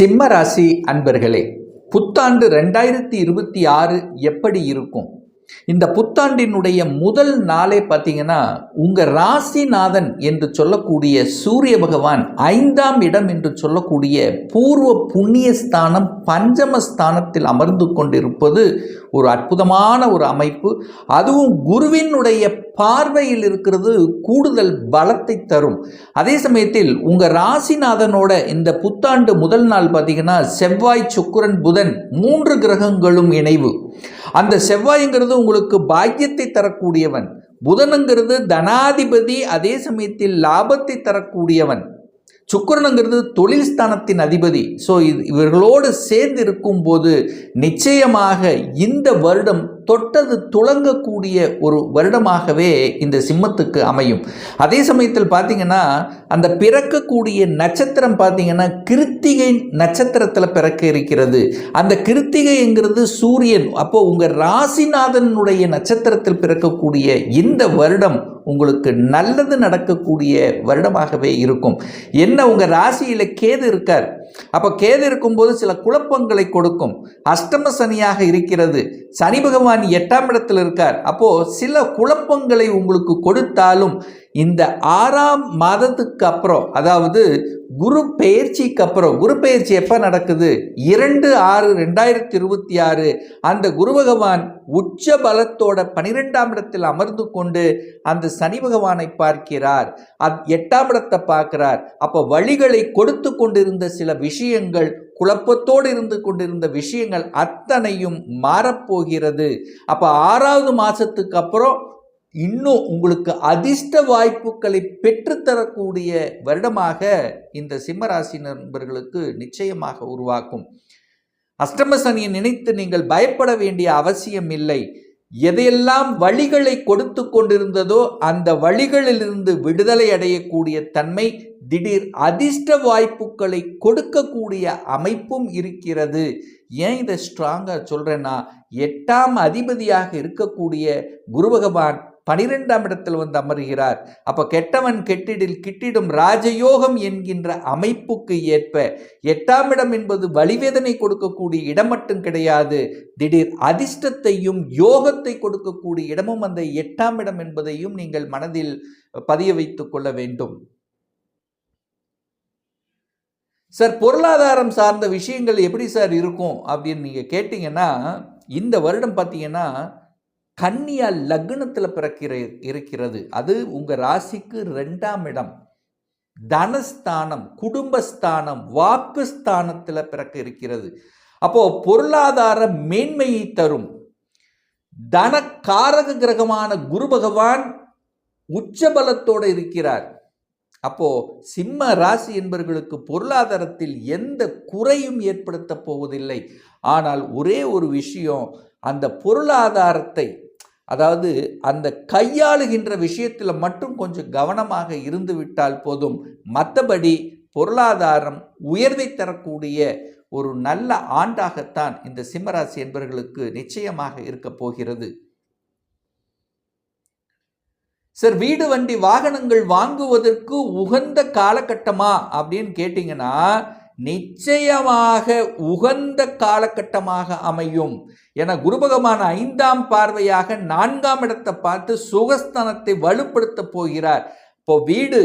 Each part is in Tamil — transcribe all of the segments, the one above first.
சிம்ம ராசி அன்பர்களே புத்தாண்டு ரெண்டாயிரத்தி இருபத்தி ஆறு எப்படி இருக்கும்? இந்த புத்தாண்டினுடைய முதல் நாளே பார்த்தீங்கன்னா உங்கள் ராசிநாதன் என்று சொல்லக்கூடிய சூரிய பகவான் ஐந்தாம் இடம் என்று சொல்லக்கூடிய பூர்வ புண்ணிய ஸ்தானம் பஞ்சம ஸ்தானத்தில் அமர்ந்து கொண்டிருப்பது ஒரு அற்புதமான ஒரு அமைப்பு. அதுவும் குருவினுடைய பார்வையில் இருக்கிறது கூடுதல் பலத்தை தரும். அதே சமயத்தில் உங்கள் ராசிநாதனோட இந்த புத்தாண்டு முதல் நாள் பார்த்தீங்கன்னா செவ்வாய் சுக்கிரன் புதன் மூன்று கிரகங்களும் இணைவு. அந்த செவ்வாய்ங்கிறது உங்களுக்கு பாக்கியத்தை தரக்கூடியவன். புதனுங்கிறது தனாதிபதி அதே சமயத்தில் லாபத்தை தரக்கூடியவன். சுக்கரனுங்கிறது தொழில் ஸ்தானத்தின் அதிபதி. ஸோ இது இவர்களோடு சேர்ந்து இருக்கும்போது நிச்சயமாக இந்த வருடம் தொட்டது துளங்கக்கூடிய ஒரு வருடமாகவே இந்த சிம்மத்துக்கு அமையும். அதே சமயத்தில் பார்த்தீங்கன்னா அந்த பிறக்கக்கூடிய நட்சத்திரம் பார்த்தீங்கன்னா கிருத்திகை நட்சத்திரத்தில் பிறக்க இருக்கிறது. அந்த கிருத்திகைங்கிறது சூரியன். அப்போ உங்கள் ராசிநாதனுடைய நட்சத்திரத்தில் பிறக்கக்கூடிய இந்த வருடம் உங்களுக்கு நல்லது நடக்கக்கூடிய வருடமாகவே இருக்கும். என்ன உங்கள் ராசியில் கேது இருக்கார். அப்போ கேது இருக்கும்போது சில குழப்பங்களை கொடுக்கும். அஷ்டம சனியாக இருக்கிறது. சனி பகவான் எட்டாம் இடத்தில் இருக்கார். அப்போ சில குழப்பங்களை உங்களுக்கு கொடுத்தாலும் இந்த ஆறாம் மாதத்துக்கு அப்புறம் அதாவது குரு பெயர்ச்சிக்கு அப்புறம் குரு பெயர்ச்சி எப்போ நடக்குது? இரண்டு ஆறு ரெண்டாயிரத்தி இருபத்தி ஆறு அந்த குரு பகவான் உச்ச பலத்தோட பனிரெண்டாம் இடத்தில் அமர்ந்து கொண்டு அந்த சனி பகவானை பார்க்கிறார். அத் எட்டாம் இடத்தை பார்க்கிறார். அப்போ வழிகளை கொடுத்து கொண்டிருந்த சில விஷயங்கள் குழப்பத்தோடு இருந்து கொண்டிருந்த விஷயங்கள் அத்தனையும் மாறப்போகிறது. அப்போ ஆறாவது மாதத்துக்கு அப்புறம் இன்னும் உங்களுக்கு அதிர்ஷ்ட வாய்ப்புகளை பெற்றுத்தரக்கூடிய வருடமாக இந்த சிம்மராசி நண்பர்களுக்கு நிச்சயமாக உருவாக்கும் அஷ்டம சனியை நினைத்து நீங்கள் பயப்பட வேண்டிய அவசியம் இல்லை எதையெல்லாம் வழிகளை கொடுத்து கொண்டிருந்ததோ அந்த வழிகளிலிருந்து விடுதலை அடையக்கூடிய தன்மை திடீர் அதிர்ஷ்ட வாய்ப்புகளை கொடுக்கக்கூடிய அமைப்பும் இருக்கிறது. ஏன் இதை ஸ்ட்ராங்காக சொல்கிறேன்னா எட்டாம் அதிபதியாக இருக்கக்கூடிய குரு பகவான் பனிரெண்டாம் இடத்தில் வந்து அமர்கிறார். அப்போ கெட்டவன் கெட்டிடில் கிட்டிடும் ராஜயோகம் என்கின்ற அமைப்புக்கு ஏற்ப எட்டாம் இடம் என்பது வலிவேதனை கொடுக்கக்கூடிய இடம் மட்டும் கிடையாது. திடீர் அதிர்ஷ்டத்தையும் யோகத்தை கொடுக்கக்கூடிய இடமும் அந்த எட்டாம் இடம் என்பதையும் நீங்கள் மனதில் பதிய வைத்துக் கொள்ள வேண்டும். சார் பொருளாதாரம் சார்ந்த விஷயங்கள் எப்படி சார் இருக்கும் அப்படின்னு நீங்கள் கேட்டிங்கன்னா இந்த வருடம் பார்த்தீங்கன்னா கன்னியா லக்னத்தில் பிறக்கிற இருக்கிறது. அது உங்கள் ராசிக்கு ரெண்டாம் இடம். தனஸ்தானம் குடும்பஸ்தானம் வாக்குஸ்தானத்தில் பிறக்க இருக்கிறது. அப்போ பொருளாதார மேன்மையை தரும். தன காரக கிரகமான குரு பகவான் உச்சபலத்தோடு இருக்கிறார். அப்போ சிம்ம ராசி என்பவர்களுக்கு பொருளாதாரத்தில் எந்த குறையும் ஏற்படுத்த போவதில்லை. ஆனால் ஒரே ஒரு விஷயம் அந்த பொருளாதாரத்தை அதாவது அந்த கையாளுகின்ற விஷயத்தில் மட்டும் கொஞ்சம் கவனமாக இருந்துவிட்டால் போதும். மற்றபடி பொருளாதாரம் உயர்வை தரக்கூடிய ஒரு நல்ல ஆண்டாகத்தான் இந்த சிம்மராசி என்பவர்களுக்கு நிச்சயமாக இருக்க போகிறது. சார் வீடு வண்டி வாகனங்கள் வாங்குவதற்கு உகந்த காலகட்டமா அப்படின்னு கேட்டிங்கன்னா நிச்சயமாக உகந்த காலகட்டமாக அமையும். என குருபகமான ஐந்தாம் பார்வையாக நான்காம் இடத்தை பார்த்து சுகஸ்தானத்தை வலுப்படுத்த போகிறார். இப்போ வீடு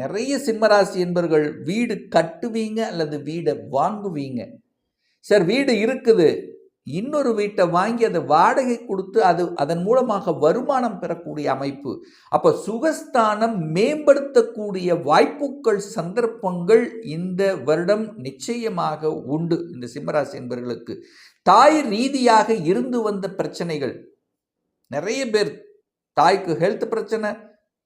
நிறைய சிம்மராசி என்பவர்கள் வீடு கட்டுவீங்க அல்லது வீடை வாங்குவீங்க. சார் வீடு இருக்குது. இன்னொரு வீட்டை வாங்கி அதை வாடகை கொடுத்து அது அதன் மூலமாக வருமானம் பெறக்கூடிய அமைப்பு. அப்போ சுகஸ்தானம் மேம்படுத்தக்கூடிய வாய்ப்புகள் சந்தர்ப்பங்கள் இந்த வருடம் நிச்சயமாக உண்டு இந்த சிம்மராசி என்பவர்களுக்கு தாய் ரீதியாக இருந்து வந்த பிரச்சனைகள். நிறைய பேர் தாய்க்கு ஹெல்த் பிரச்சனை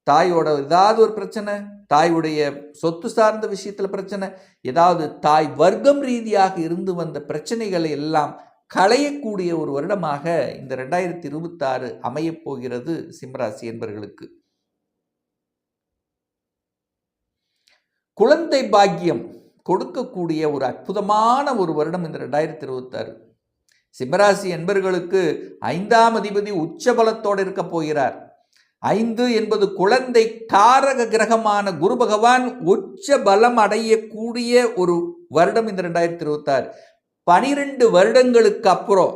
தாயோட ஏதாவது ஒரு பிரச்சனை தாயுடைய சொத்து சார்ந்த விஷயத்தில் பிரச்சனை ஏதாவது தாய் வர்க்கம் ரீதியாக இருந்து வந்த பிரச்சனைகளை எல்லாம் களையக்கூடிய ஒரு வருடமாக இந்த ரெண்டாயிரத்தி இருபத்தாறு அமையப் போகிறது சிம்மராசி என்பர்களுக்கு. குழந்தை பாக்கியம் கொடுக்கக்கூடிய ஒரு அற்புதமான ஒரு வருடம் இந்த ரெண்டாயிரத்தி இருபத்தாறு சிம்மராசி என்பர்களுக்கு ஐந்தாம் அதிபதி உச்சபலத்தோடு இருக்க போகிறார். ஐந்து என்பது குழந்தை காரக கிரகமான குரு பகவான் உச்ச பலம் அடையக்கூடிய ஒரு வருடம் இந்த ரெண்டாயிரத்தி இருபத்தாறு பனிரெண்டு வருடங்களுக்கு அப்புறம்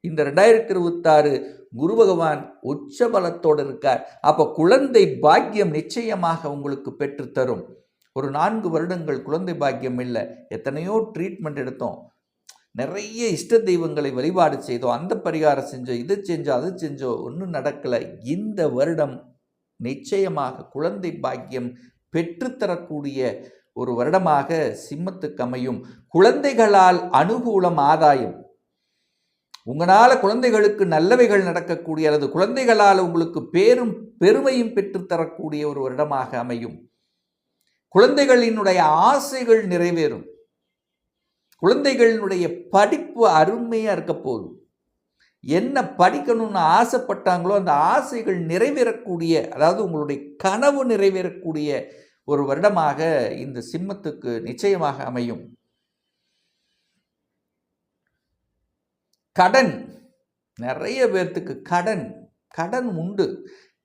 இந்த ரெண்டாயிரத்தி இருபத்தாறு குரு பகவான் உச்ச பலத்தோடு இருக்கார். அப்போ குழந்தை பாக்கியம் நிச்சயமாக உங்களுக்கு பெற்றுத்தரும். ஒரு நான்கு வருடங்கள் குழந்தை பாக்கியம் இல்லை. எத்தனையோ ட்ரீட்மெண்ட் எடுத்தோம். நிறைய இஷ்ட தெய்வங்களை வழிபாடு செய்தோம். அந்த பரிகாரம் செஞ்சோம் இது செஞ்சோம் அது செஞ்சோம். ஒன்றும் நடக்கலை. இந்த வருடம் நிச்சயமாக குழந்தை பாக்கியம் பெற்றுத்தரக்கூடிய ஒரு வருடமாக சிம்மத்துக்கு அமையும் குழந்தைகளால் அனுகூலம் ஆதாயம். உங்களால் குழந்தைகளுக்கு நல்லவைகள் நடக்கக்கூடிய அல்லது குழந்தைகளால் உங்களுக்கு பேரும் பெருமையும் பெற்றுத்தரக்கூடிய ஒரு வருடமாக அமையும். குழந்தைகளினுடைய ஆசைகள் நிறைவேறும். குழந்தைகளினுடைய படிப்பு அருமையாக இருக்க போதும். என்ன படிக்கணும்னு ஆசைப்பட்டாங்களோ அந்த ஆசைகள் நிறைவேறக்கூடிய அதாவது உங்களுடைய கனவு நிறைவேறக்கூடிய ஒரு வருடமாக இந்த சிம்மத்துக்கு நிச்சயமாக அமையும். கடன் நிறைய பேர்த்துக்கு கடன் கடன் உண்டு.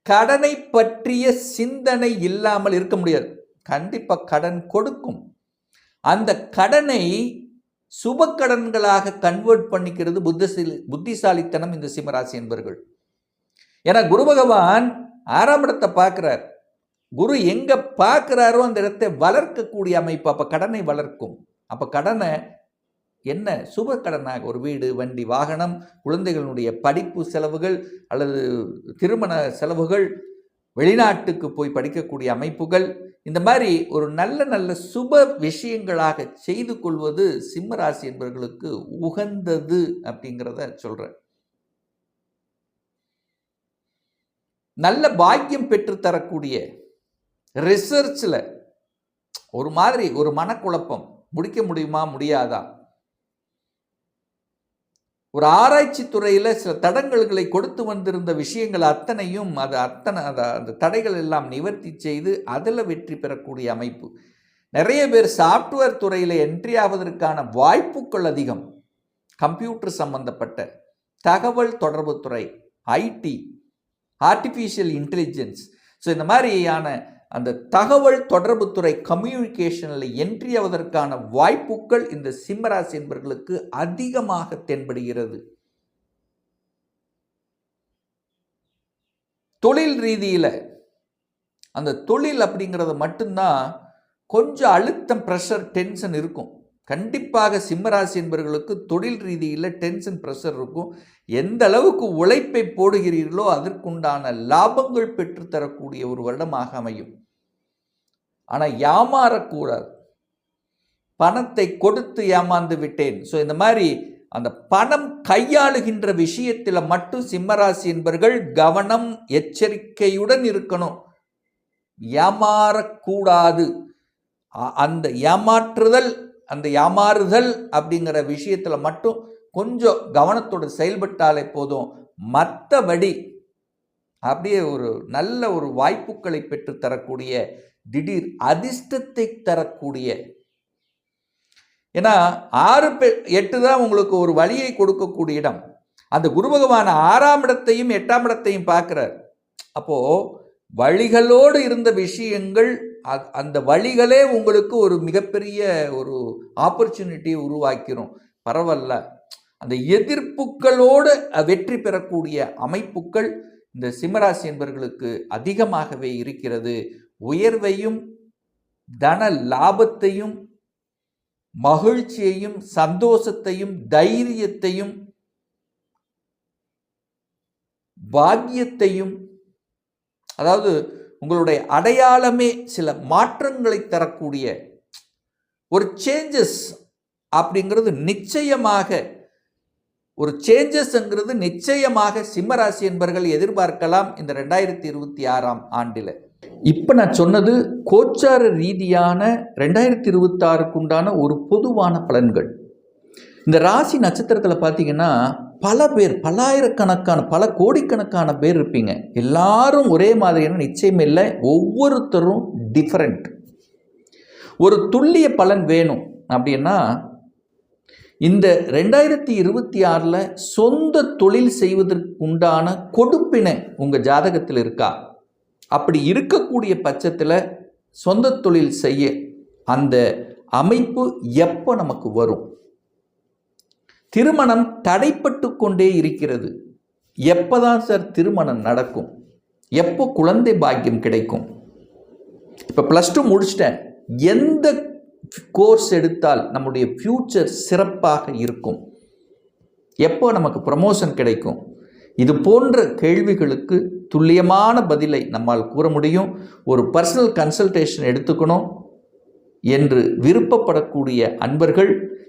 கடனை பற்றிய சிந்தனை இல்லாமல் இருக்க முடியாது. கண்டிப்பாக கடன் கொடுக்கும். அந்த கடனை சுப கடன்களாக கன்வெர்ட் பண்ணிக்கிறது புத்தசிலி புத்திசாலித்தனம் இந்த சிம்மராசி என்பர்கள். ஏன்னா குரு பகவான் ஆறாம் இடத்தை பார்க்குறார். குரு எங்கே பார்க்குறாரோ அந்த இடத்தை வளர்க்கக்கூடிய அமைப்பு அப்போ கடனை வளர்க்கும். அப்போ கடனை என்ன? சுப கடனாக ஒரு வீடு வண்டி வாகனம் குழந்தைகளுடைய படிப்பு செலவுகள் அல்லது திருமண செலவுகள் வெளிநாட்டுக்கு போய் படிக்கக்கூடிய அமைப்புகள் இந்த மாதிரி ஒரு நல்ல நல்ல சுப விஷயங்களாக செய்து கொள்வது சிம்மராசி என்பவர்களுக்கு உகந்தது அப்படிங்கிறத சொல்கிறேன் நல்ல பாக்கியம் பெற்று தரக்கூடிய ரிசர்ச்சில் ஒரு மாதிரி ஒரு மனக்குழப்பம். முடிக்க முடியுமா? முடியாதா? ஒரு ஆராய்ச்சி துறையில் சில தடங்கல்களை கொடுத்து வந்திருந்த விஷயங்கள் அத்தனையும் அது அத்தனை அதை அந்த தடைகள் எல்லாம் நிவர்த்தி செய்து அதில் வெற்றி பெறக்கூடிய அமைப்பு. நிறைய பேர் சாஃப்ட்வேர் துறையில் என்ட்ரி ஆவதற்கான வாய்ப்புகள் அதிகம். கம்ப்யூட்டர் சம்பந்தப்பட்ட தகவல் தொடர்பு துறை ஐடி ஆர்டிஃபிஷியல் இன்டெலிஜென்ஸ் ஸோ இந்த மாதிரியான அந்த தகவல் தொடர்புத்துறை கம்யூனிகேஷனில் என்ட்ரி ஆவதற்கான வாய்ப்புகள் இந்த சிம்மராசி என்பவர்களுக்கு அதிகமாக தென்படுகிறது. தொழில் ரீதியில் அந்த தொழில் அப்படிங்கிறது மட்டும்தான் கொஞ்சம் அழுத்தம் ப்ரெஷர் டென்ஷன் இருக்கும். கண்டிப்பாக சிம்மராசி என்பவர்களுக்கு தொழில் ரீதியில் டென்ஷன் ப்ரெஷர் இருக்கும். எந்த அளவுக்கு உழைப்பை போடுகிறீர்களோ அதற்குண்டான லாபங்கள் பெற்றுத்தரக்கூடிய ஒரு வருடமாக அமையும். ஆனால் ஏமாறக்கூடாது. பணத்தை கொடுத்து ஏமாந்து விட்டேன். ஸோ இந்த மாதிரி அந்த பணம் கையாளுகின்ற விஷயத்தில் மட்டும் சிம்மராசி என்பவர்கள் கவனம் எச்சரிக்கையுடன் இருக்கணும். ஏமாறக்கூடாது. அந்த ஏமாற்றுதல் அந்த ஏமாறுதல் அப்படிங்கிற விஷயத்தில் மட்டும் கொஞ்சம் கவனத்தோடு செயல்பட்டாலே போதும். மற்றபடி அப்படியே ஒரு நல்ல ஒரு வாய்ப்புகளை பெற்று தரக்கூடிய திடீர் அதிர்ஷ்டத்தை தரக்கூடிய. ஏன்னா ஆறு பெ எட்டு தான் உங்களுக்கு ஒரு வழியை கொடுக்கக்கூடிய இடம். அந்த குரு பகவான் ஆறாம் இடத்தையும் எட்டாம் இடத்தையும் பார்க்குறார். அப்போது வழிகளோடு இருந்த விஷயங்கள் அந்த வழிகளே உங்களுக்கு ஒரு மிகப்பெரிய ஒரு ஆப்பர்ச்சுனிட்டியை உருவாக்கிறோம். பரவாயில்ல அந்த எதிர்ப்புகளோடு வெற்றி பெறக்கூடிய அமைப்புகள் இந்த சிம்மராசி என்பவர்களுக்கு அதிகமாகவே இருக்கிறது. உயர்வையும் தன லாபத்தையும் மகிழ்ச்சியையும் சந்தோஷத்தையும் தைரியத்தையும் பாக்கியத்தையும் அதாவது உங்களுடைய அடையாளமே சில மாற்றங்களை தரக்கூடிய ஒரு சேஞ்சஸ் அப்படிங்கிறது நிச்சயமாக ஒரு சேஞ்சஸ்ங்கிறது நிச்சயமாக சிம்மராசி என்பர்கள் எதிர்பார்க்கலாம் இந்த ரெண்டாயிரத்தி இருபத்தி ஆறாம் ஆண்டில். இப்போ நான் சொன்னது கோச்சார ரீதியான ரெண்டாயிரத்தி இருபத்தாறுக்கு உண்டான ஒரு பொதுவான பலன்கள். இந்த ராசி நட்சத்திரத்தில் பார்த்தீங்கன்னா பல பேர் பல்லாயிரக்கணக்கான பல கோடிக்கணக்கான பேர் இருப்பீங்க. எல்லாரும் ஒரே மாதிரியான நிச்சயம் இல்லை. ஒவ்வொருத்தரும் டிஃப்ரெண்ட் ஒரு துல்லிய பலன் வேணும் அப்படின்னா இந்த ரெண்டாயிரத்தி இருபத்தி ஆறில் சொந்த தொழில் செய்வதற்கு உண்டான கொடுப்பினை உங்கள் ஜாதகத்தில் இருக்கா? அப்படி இருக்கக்கூடிய பட்சத்தில் சொந்த தொழில் செய்ய அந்த அமைப்பு எப்போ நமக்கு வரும்? திருமணம் தடைப்பட்டு கொண்டே இருக்கிறது. எப்போதான் சார் திருமணம் நடக்கும்? எப்போ குழந்தை பாக்கியம் கிடைக்கும்? இப்போ ப்ளஸ் டூ முடிச்சிட்டேன். எந்த கோர்ஸ் எடுத்தால் நம்முடைய ஃப்யூச்சர் சிறப்பாக இருக்கும்? எப்போ நமக்கு ப்ரமோஷன் கிடைக்கும்? இது போன்ற கேள்விகளுக்கு துல்லியமான பதிலை நம்மால் கூற முடியும். ஒரு பர்சனல் கன்சல்டேஷன் எடுத்துக்கணும் என்று விருப்பப்படக்கூடிய அன்பர்கள்